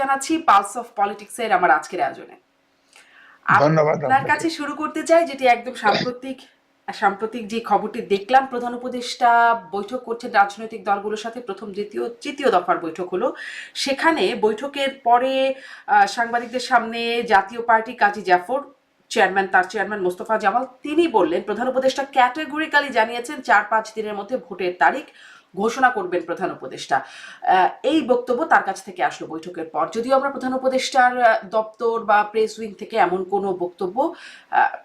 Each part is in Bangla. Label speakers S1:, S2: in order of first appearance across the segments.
S1: জানাচ্ছি পালস অফ পলিটিক্স এর আমার আজকের আয়োজনে। আপনার কাছে শুরু করতে চাই যেটি একদম সাম্প্রতিক সাম্প্রতিক যে খবরটি দেখলাম প্রধান উপদেষ্টা বৈঠক করছেন রাজনৈতিক দলগুলোর সাথে প্রথম দ্বিতীয় তৃতীয় দফার বৈঠক হলো। সেখানে বৈঠকের পরে সাংবাদিকদের সামনে জাতীয় পার্টি কাজী জাফর চেয়ারম্যান তার চেয়ারম্যান মোস্তফা জামাল তিনি বললেন প্রধান উপদেষ্টা ক্যাটেগরিক্যালি জানিয়েছেন চার পাঁচ দিনের মধ্যে ভোটের তারিখ ঘোষণা করবেন প্রধান উপদেষ্টা। এই বক্তব্য তার কাছ থেকে আসলো বৈঠকের পর। যদিও আমরা প্রধান উপদেষ্টার দপ্তর বা প্রেস উইং থেকে এমন কোনো বক্তব্য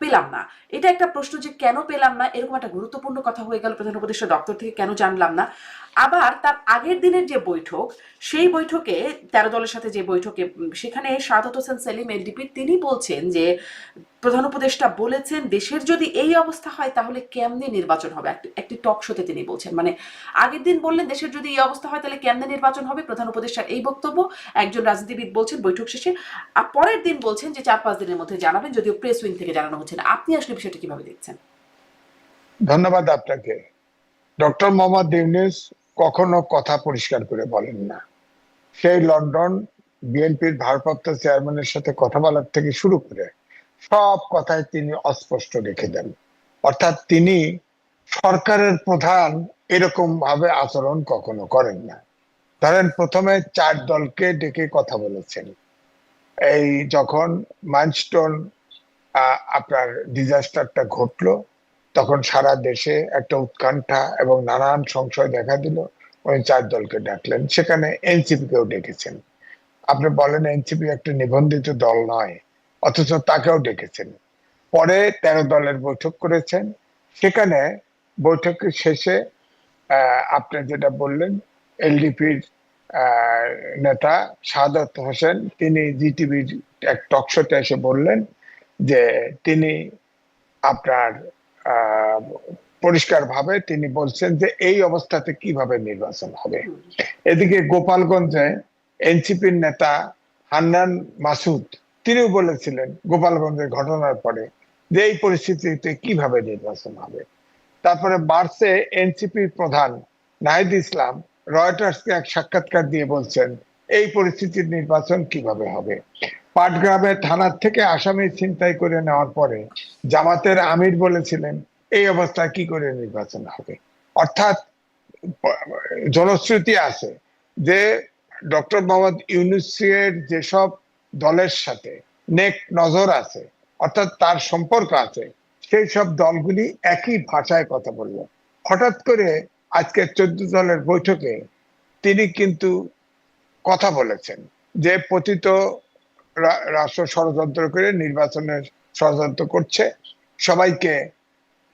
S1: পেলাম না। এটা একটা প্রশ্ন যে কেন পেলাম না, এরকম একটা গুরুত্বপূর্ণ কথা হয়ে গেল প্রধান উপদেষ্টা দপ্তর থেকে, কেন জানলাম না। আবার তার আগের দিনের যে বৈঠক, সেই বৈঠকে, তেরো দলের সাথে যে বৈঠকে, সেখানে সাদত হোসেন সেলিম এলডিপি তিনি বলছেন যে, প্রধান উপদেষ্টা বলেছেন, দেশের যদি এই অবস্থা হয়, তাহলে কেমনে নির্বাচন হবে? একটি টক শোতে তিনি বলছেন। মানে আগের দিন বললেন, দেশের যদি এই অবস্থা হয়, তাহলে কেমনে নির্বাচন হবে? প্রধান উপদেষ্টার এই বক্তব্য। একজন রাজনীতিবিদ বলছেন, বৈঠক শেষে। আর পরের দিন বলছেন যে, চার পাঁচ দিনের মধ্যে জানাবেন, যদিও প্রেস উইং থেকে জানানো হচ্ছে না। আপনি আসলে বিষয়টা কীভাবে দেখছেন?
S2: ধন্যবাদ আপনাকে। ডক্টর মোহাম্মদ ইউনুস কখনো কথা পরিষ্কার করে বলেন না। সেই লন্ডন বিএনপির ভারপ্রাপ্ত চেয়ারম্যানের সাথে কথা বলার থেকে শুরু করে সব কথায় তিনি অস্পষ্ট রেখে দেন। অর্থাৎ তিনি সরকারের প্রধান এরকম ভাবে আচরণ কখনো করেন না। ধরেন প্রথমে চার দলকে ডেকে কথা বলেছেন। এই যখন মাইলস্টোন আপনার ডিজাস্টারটা ঘটলো তখন সারা দেশে একটা উৎকণ্ঠা এবং নানান সংশয় দেখা দিল। ওই চার দলকে ডাকলেন। সেখানে এনসিপি কেও ডেকেছেন। আপনি বলেন এনসিপি একটা নিবন্ধিত দল নয়, অথচ তাকেও ডেকেছেন। পরে তেরো দলের বৈঠক করেছেন। সেখানে বৈঠকের শেষে আপনি যেটা বললেন, এলডিপির নেতা সাদত হোসেন, তিনি জিটিভির এক টকশোতে এসে বললেন যে তিনি আপনার পরিষ্কার ভাবে তিনি বলছেন যে এই অবস্থাতে কীভাবে নির্বাচন হবে। এদিকে গোপালগঞ্জে এনসিপির নেতা হান্নান মাসুদ, তিনিও বলেছিলেন গোপালগঞ্জের ঘটনার পরে যে এই পরিস্থিতিতে কীভাবে নির্বাচন হবে। তারপরে মার্চে এনসিপির প্রধান নাহিদ ইসলাম, রয়টার্সকে এক সাক্ষাৎকার দিয়ে বলছেন, এই পরিস্থিতির নির্বাচন কীভাবে হবে? পাটগ্রামে থানার থেকে আসামি ছিনতাই করে নেওয়ার পরে জামাতের আমির বলেছিলেন, এই অবস্থায় কি করে নির্বাচন হবে? অর্থাৎ, জনশ্রুতি আছে যে ডক্টর মোহাম্মদ ইউনুসের যেসব দলের সাথে নেক নজর আছে, অর্থাৎ তার সম্পর্ক আছে, সেই সব দলগুলি একই ভাষায় কথা বলল। হঠাৎ করে আজকে চোদ্দ দলের বৈঠকে তিনি কিন্তু কথা বলেছেন যে, পতিত রাষ্ট্র ষড়যন্ত্র করে নির্বাচনের ষড়যন্ত্র করছে। সবাইকে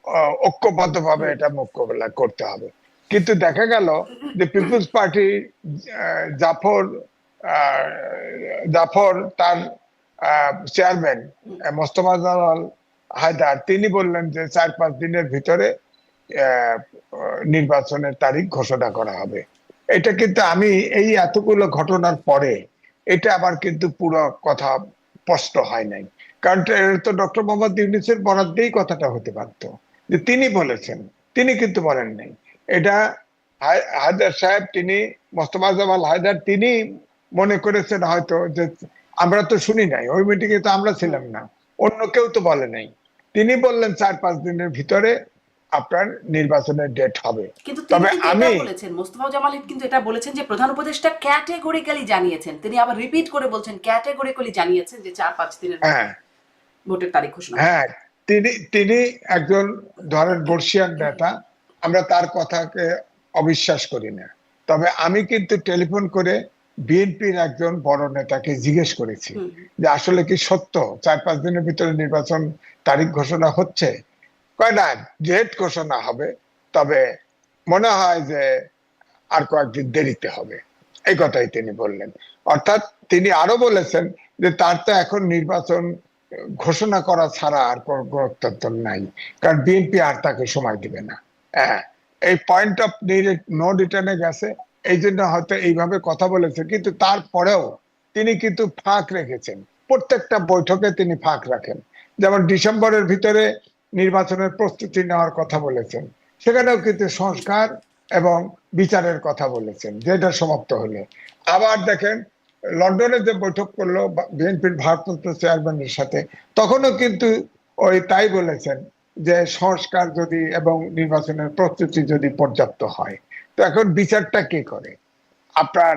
S2: আহ, ঐক্যবদ্ধভাবে এটা মোকাবেলা করতে হবে। কিন্তু দেখা গেল যে পিপলস পার্টি জাফর জাফর তার চেয়ারম্যান মোস্তফা জালাল হায়দার তিনি বললেন যে চার পাঁচ দিনের ভিতরে নির্বাচনের তারিখ ঘোষণা করা হবে। এটা কিন্তু আমি এই এতগুলো ঘটনার পরে এটা আবার কিন্তু পুরো কথা স্পষ্ট হয় নাই। কারণ তো ডক্টর মোহাম্মদ ইউনিসের বরাদ দিয়েই কথাটা হতে পারত। যে তিনি বলেছেন, তিনি কিন্তু বলেন নাই। এটা হায়- হায়দার সাহেব তিনি, মোস্তফা জামাল হায়দার তিনি মনে করেছেন হয়তো যে আমরা তো শুনি নাই, ওই মিটিং এ তো আমরা ছিলাম না। অন্য কেউ তো বলে নাই। তিনি বললেন চার পাঁচ দিনের ভিতরে আপনার নির্বাচনের ডেট হবে।
S1: কিন্তু
S2: তবে আমি-
S1: বলেছেন মোস্তফা জামাল কিন্তু এটা বলেছেন যে প্রধান উপদেষ্টা ক্যাটেগরিক্যালি জানিয়েছেন। তিনি আবার রিপিট করে বলছেন ক্যাটেগরিক্যালি জানিয়েছেন যে চার পাঁচ দিনের মধ্যে
S2: হ্যাঁ।
S1: ভোটের তারিখ ঘোষণা
S2: হ্যাঁ তিনি তিনি একজন ধরেন বর্ষিয়ান নেতা আমরা তার কথাকে অবিশ্বাস করি না। তবে আমি কিন্তু টেলিফোন করে বিএনপির একজন বড় নেতাকে জিজ্ঞেস করেছি যে আসলে কি সত্য? চার পাঁচ দিনের ভিতরে নির্বাচন তারিখ ঘোষণা হচ্ছে? কয় না ডেট ঘোষণা হবে, তবে মনে হয় যে আর কয়েকদিন দেরিতে হবে। এই কথাই তিনি বললেন। অর্থাৎ তিনি আরও বলেছেন যে তার তো এখন নির্বাচন ঘোষণা করা ছাড়া আর কোনো গুরুত্ব নাই, কারণ বিএনপি আর তাকে সময় দিবে না। হ্যাঁ এই পয়েন্ট অফ নো রিটার্নে গেছে, এই জন্য হয়তো এইভাবে কথা বলেছে কিন্তু তারপরেও তিনি কিন্তু ফাঁক রেখেছেন। প্রত্যেকটা বৈঠকে তিনি ফাঁক রাখেন। যেমন ডিসেম্বরের ভিতরে নির্বাচনের প্রস্তুতি নেওয়ার কথা বলেছেন। সেখানেও কিন্তু সংস্কার এবং বিচারের কথা বলেছেন, যেটা সমাপ্ত হলে। আবার দেখেন, লন্ডনে যে বৈঠক করল বিএনপির ভারপ্রাপ্ত চেয়ারম্যানের সাথে, তখনও কিন্তু ওই তাই বলেছেন যে সংস্কার যদি এবং নির্বাচনের প্রস্তুতি যদি পর্যাপ্ত হয়। তো এখন বিচারটা কে করে? আপনার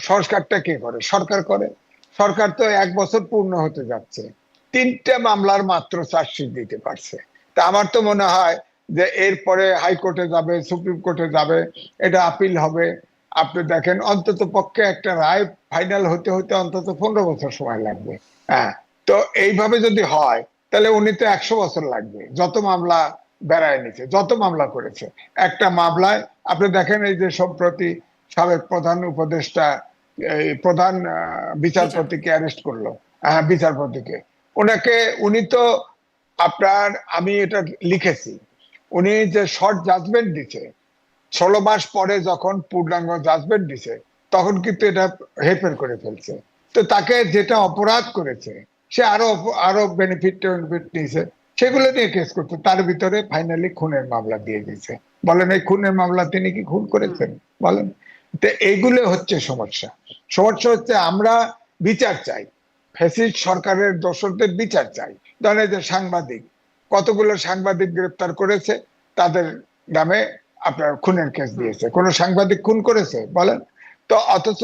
S2: সংস্কারটা কে করে? সরকার করে? সরকার তো এক বছর পূর্ণ হতে যাচ্ছে। তিনটে মামলার মাত্র চার্জশিট দিতে পারছে। তা আমার তো মনে হয় যে এরপরে হাইকোর্টে যাবে, সুপ্রিম কোর্টে যাবে, এটা আপিল হবে। আপনি দেখেন, অন্তত পক্ষে একটা রায় ফাইনাল হতে হতে অন্তত পনেরো বছর সময় লাগবে। হ্যাঁ তো এইভাবে যদি হয়, তাহলে উনি তো একশো বছর লাগবে। যত মামলা বেড়ায় নিছে, যত মামলা করেছে। একটা মামলায়, আপনি দেখেন এই যে সম্প্রতি সাবেক প্রধান উপদেষ্টা প্রধান বিচারপতিকে অ্যারেস্ট করল। হ্যাঁ বিচারপতিকে। ওনাকে উনি তো আপনার, আমি এটা লিখেছি, উনি যে শর্ট জাজমেন্ট দিছে, ষোলো মাস পরে যখন পূর্ণাঙ্গ জাজমেন্ট দিছে, তখন কিন্তু এটা হেরফের করে ফেলছে। তো তাকে যেটা অপরাধ করেছে, সে আরও আরও বেনিফিট টেনিফিট নিয়েছে, সেগুলো নিয়ে কেস করতে তার ভিতরে ফাইনালি খুনের মামলা দিয়ে দিয়েছে। বলেন, এই খুনের মামলা তিনি কি খুন করেছেন? বলেন। তো এইগুলো হচ্ছে সমস্যা। সমস্যা হচ্ছে আমরা বিচার চাই। ফ্যাসিস্ট সরকারের দোষরদের বিচার চাই। ধরেন যে সাংবাদিক কতগুলো সাংবাদিক গ্রেপ্তার করেছে তাদের নামে আপনার খুনের কেস দিয়েছে। কোন সাংবাদিক খুন করেছে বলেন? তো অথচ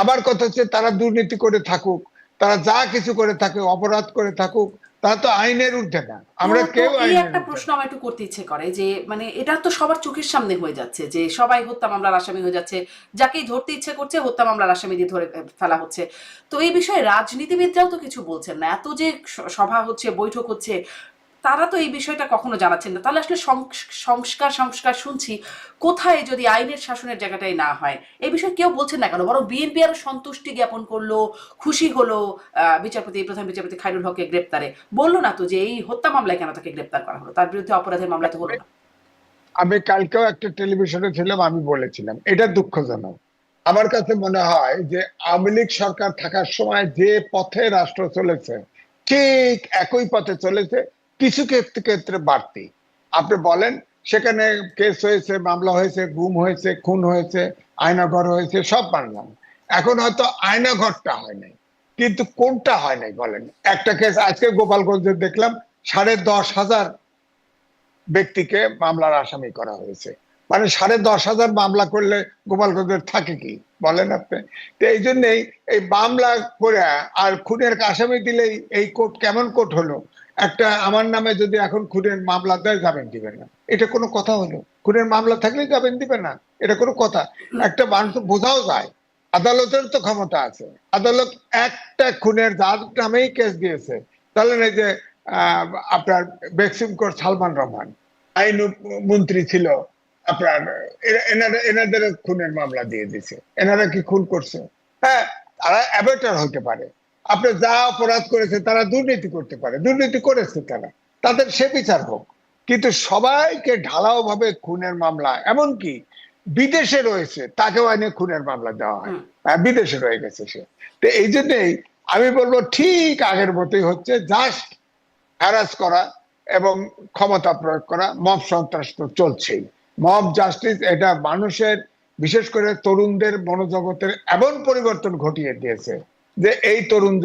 S2: আবার কথা হচ্ছে তারা দুর্নীতি করে থাকুক তারা যা কিছু করে থাকে অপরাধ করে থাকুক তারা তো আইনের ঊর্ধ্বে না। আমরা
S1: তো- তো
S2: কেউ
S1: একটা প্রশ্ন। আমার একটু করতে ইচ্ছে করে যে মানে এটা তো সবার চোখের সামনে হয়ে যাচ্ছে যে সবাই হত্যা মামলার আসামি হয়ে যাচ্ছে যাকেই ধরতে ইচ্ছে করছে হত্যা মামলার আসামি দিয়ে ধরে ফেলা হচ্ছে। তো এই বিষয়ে রাজনীতিবিদরাও তো কিছু বলছেন না। এত যে সভা হচ্ছে বৈঠক হচ্ছে তারা তো এই বিষয়টা কখনো জানাচ্ছেন না। তাহলে আসলে সংস্কার সংস্কার শুনছি, কোথায় যদি আইনের শাসনের জায়গাটাই না হয়? এই বিষয়ে কেউ বলছেন না কেন? বরং বিএনপি আরও সন্তুষ্টি জ্ঞাপন করল, খুশি হলো বিচারপতি, প্রধান বিচারপতি খায়রুল হককে গ্রেপ্তারে। বলল না তো যে এই হত্যা মামলায় কেন তাকে গ্রেপ্তার করা হলো? তার বিরুদ্ধে অপরাধের মামলা তো হলো না।
S2: আমি কালকেও একটা টেলিভিশনে ছিলাম, আমি বলেছিলাম। এটা দুঃখজনক। আমার কাছে মনে হয় যে আওয়ামী লীগ সরকার থাকার সময় যে পথে রাষ্ট্র চলেছে, ঠিক একই পথে চলেছে কিছু ক্ষেত্রে ক্ষেত্রে বাড়তি আপনি বলেন, সেখানে কেস হয়েছে, মামলা হয়েছে, গুম হয়েছে, খুন হয়েছে, আয়নাঘর হয়েছে, সব মানলাম। এখন হয়তো আয়নাঘরটা হয় নাই, কিন্তু কোনটা হয় নাই বলেন? একটা কেস, আজকে গোপালগঞ্জে দেখলাম, সাড়ে দশ হাজার ব্যক্তিকে মামলার আসামি করা হয়েছে। মানে সাড়ে দশ হাজার মামলা করলে গোপালগঞ্জের থাকে কি, বলেন আপনি? তো এই জন্যই এই মামলা করে আর খুনের আসামি দিলেই এই কোর্ট কেমন কোর্ট হলো? একটা আমার নামে যদি এখন খুনের মামলা দেয়, যাবেন দিবে না। এটা কোনো কথা হলো? খুনের মামলা থাকলে যাবেন দিবে না? এটা কোনো কথা? একটা মানুষ বোঝাও যায়। আদালতের তো ক্ষমতা আছে। আদালত একটা খুনের যার নামেই কেস দিয়েছে। তাহলে এই যে আপনার বেক্সিম কোর্ট সালমান রহমান, আইন মন্ত্রী ছিল, আপনার এনারা এনাদের খুনের মামলা দিয়ে দিছে। এনারা কি খুন করছে? হ্যাঁ তারা অ্যাবেটার হতে পারে। আপনি যা অপরাধ করেছে তারা দুর্নীতি করতে পারে। দুর্নীতি করেছে তারা। তাদের সে বিচার হোক। কিন্তু সবাইকে ঢালাও ভাবে খুনের মামলা এমনকি বিদেশে রয়েছে তাকেও আইনে খুনের মামলা দেওয়া হয়। হ্যাঁ, বিদেশে রয়ে গেছে সে। তো এই জন্যই আমি বলব ঠিক আগের মতোই হচ্ছে জাস্ট হ্যারাস করা এবং ক্ষমতা প্রয়োগ করা মব সন্ত্রাস তো চলছেই। মব জাস্টিস এটা মানুষের বিশেষ করে তরুণদের মনোজগতের এমন পরিবর্তন ঘটিয়ে দিয়েছে। যে এই তরুণ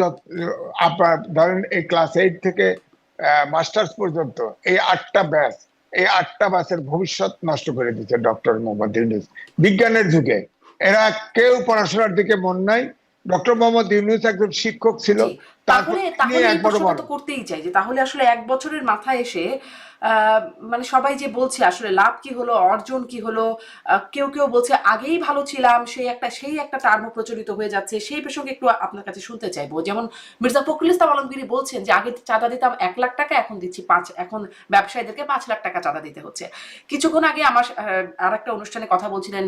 S2: আপনার ধরেন এই ক্লাস এইট থেকে মাস্টার্স পর্যন্ত, এই আটটা ব্যাচ এই আটটা ব্যাচের ভবিষ্যৎ নষ্ট করে দিচ্ছে ডক্টর মোহাম্মদ ইউনুস। বিজ্ঞানের যুগে, এরা কেউ পড়াশোনার দিকে মন নাই। ডক্টর মোহাম্মদ ইউনুস একজন শিক্ষক ছিল।
S1: তাহলে তাহলে এই প্রশ্নটা তো করতেই চাই যে তাহলে আসলে এক বছরের মাথায় এসে মানে সবাই যে বলছে আসলে লাভ কি হলো অর্জন কি হলো কেউ কেউ বলছে আগেই ভালো ছিলাম সেই একটা সেই একটা টার্ম প্রচলিত হয়ে যাচ্ছে সেই প্রসঙ্গে একটু আপনার কাছে শুনতে চাইব। যেমন মির্জা ফখরুল ইসলাম আলমগীর বলছেন যে আগে চাঁদা দিতাম এক লাখ টাকা এখন দিচ্ছি পাঁচ এখন ব্যবসায়ীদেরকে পাঁচ লাখ টাকা চাঁদা দিতে হচ্ছে। কিছুক্ষণ আগে আমার আর একটা অনুষ্ঠানে কথা বলছিলেন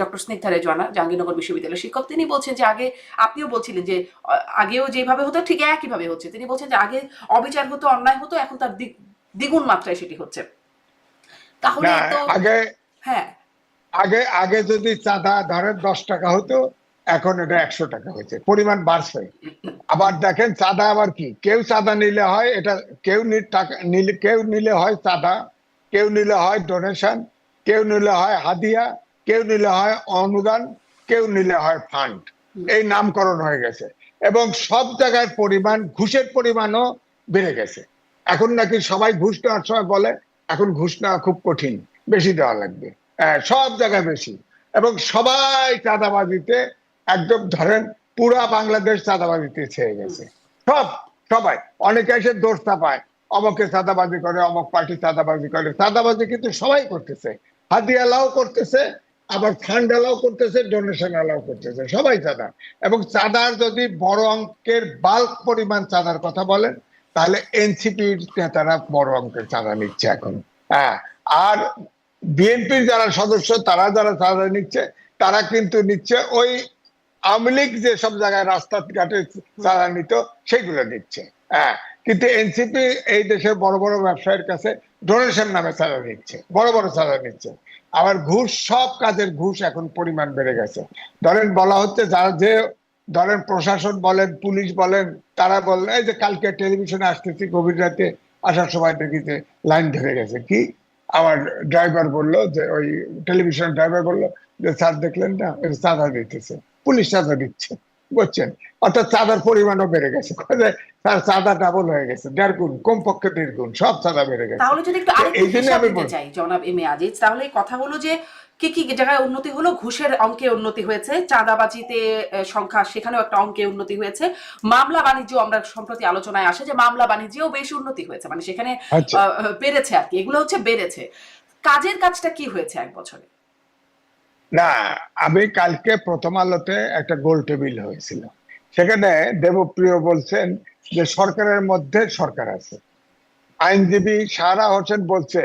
S1: ডক্টর স্নিগ্ধা রেজওয়ানা জাহাঙ্গীরনগর বিশ্ববিদ্যালয়ের শিক্ষক। তিনি বলছেন যে আগে আপনিও বলছিলেন যে আগেও যেভাবে হতো ঠিক একইভাবে হচ্ছে। তিনি বলছেন যে আগে অবিচার হতো অন্যায় হতো এখন তার দ্বিগুণ মাত্রায় সেটি হচ্ছে। তাহলে তো
S2: আগে
S1: হ্যাঁ।
S2: আগে আগে যদি চাঁদা ধরেন দশ টাকা হতো এখন এটা একশো টাকা হয়েছে। পরিমাণ বাড়ছে। আবার দেখেন চাঁদা আবার কি? কেউ চাঁদা নিলে হয় এটা কেউ টাকা নিলে কেউ নিলে হয় চাঁদা কেউ নিলে হয় ডোনেশন কেউ নিলে হয় হাদিয়া কেউ নিলে হয় অনুদান কেউ নিলে হয় ফান্ড এই নামকরণ হয়ে গেছে। এবং সব জায়গার পরিমাণ ঘুষের পরিমাণও বেড়ে গেছে। এখন নাকি সবাই ঘুষ নেওয়ার সময় বলে এখন ঘুষ নেওয়া খুব কঠিন বেশি দেওয়া লাগবে। হ্যাঁ, সব জায়গায় বেশি। এবং সবাই চাঁদাবাজিতে একদম ধরেন পুরা বাংলাদেশ চাঁদাবাজিতে ছেয়ে গেছে। সব সবাই। অনেকে এসে দোষ পায় অমকে চাঁদাবাজি করে অমক পার্টি চাঁদাবাজি করে। চাঁদাবাজি কিন্তু সবাই করতেছে। হাদিয়া এলাও করতেছে আবার ফান্ড এলাও করতেছে ডোনেশন এলাও করতেছে, সবাই চাঁদা। এবং চাঁদার যদি বড় অঙ্কের বাল্ক পরিমাণ চাঁদার কথা বলেন, তাহলে এনসিপির নেতারা বড় অঙ্কের চাঁদা নিচ্ছে এখন। হ্যাঁ আর বিএনপির যারা সদস্য, তারা যারা চাঁদা নিচ্ছে, তারা কিন্তু নিচ্ছে ওই আওয়ামী লীগ যে সব জায়গায় রাস্তাঘাটে চাঁদা নিত, সেগুলো নিচ্ছে। হ্যাঁ কিন্তু এনসিপি এই দেশের বড় বড় ব্যবসায়ীর কাছে ডোনেশন নামে চাঁদা নিচ্ছে, বড় বড় চাঁদা নিচ্ছে। আবার ঘুষ, সব কাজের ঘুষ এখন পরিমাণ বেড়ে গেছে। ধরেন বলা হচ্ছে যারা যে, ধরেন প্রশাসন বলেন, পুলিশ বলেন, তারা বলেন, এই যে কালকে টেলিভিশনে আসতেছি, গভীর রাতে আসার সময় দেখি যে লাইন ধরে গেছে। কি? আমার ড্রাইভার বলল যে, ওই টেলিভিশন ড্রাইভার বলল যে, স্যার দেখলেন না? চাঁদা দিতেছে। পুলিশ চাঁদা দিচ্ছে। বুঝছেন অর্থাৎ চাঁদার পরিমাণও বেড়ে গেছে। স্যার চাঁদা ডাবল হয়ে গেছে। দেড় গুণ কমপক্ষে দেড় গুণ সব চাঁদা বেড়ে গেছে।
S1: তাহলে যদি একটু আরেকটু
S2: এই জন্য আমি
S1: চাই জনাব এম এ আজিজ তাহলে কথা হলো যে কি কি জায়গায় উন্নতি হলো? ঘুষের অঙ্কে উন্নতি হয়েছে চাঁদাবাজিতে সংখ্যা সেখানেও একটা অঙ্কে উন্নতি হয়েছে। মামলা বাণিজ্য আমরা সম্প্রতি আলোচনায় আসে যে মামলা বাণিজ্যেও বেশ উন্নতি হয়েছে। মানে সেখানে
S2: আচ্ছা।
S1: আহ, বেড়েছে আর কি। এগুলো হচ্ছে বেড়েছে। কাজের কাজটা কি হয়েছে এক বছরে?
S2: না, আমি কালকে প্রথম আলোতে একটা গোল টেবিল হয়েছিল। সেখানে দেবপ্রিয় বলছেন যে সরকারের মধ্যে সরকার আছে। আইনজীবী সারা হোসেন বলছে,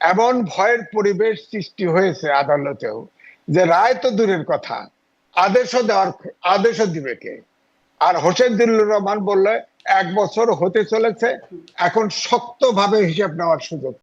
S2: এমন ভয়ের পরিবেশ সৃষ্টি হয়েছে আদালতেও যে রায় তো দূরের কথা, আদেশও দেওয়ার, আদেশও দিবে কে? আর হোসেন দিল্লুর রহমান বললে, এক বছর হতে চলেছে, এখন শক্তভাবে হিসাব নেওয়ার সুযোগ।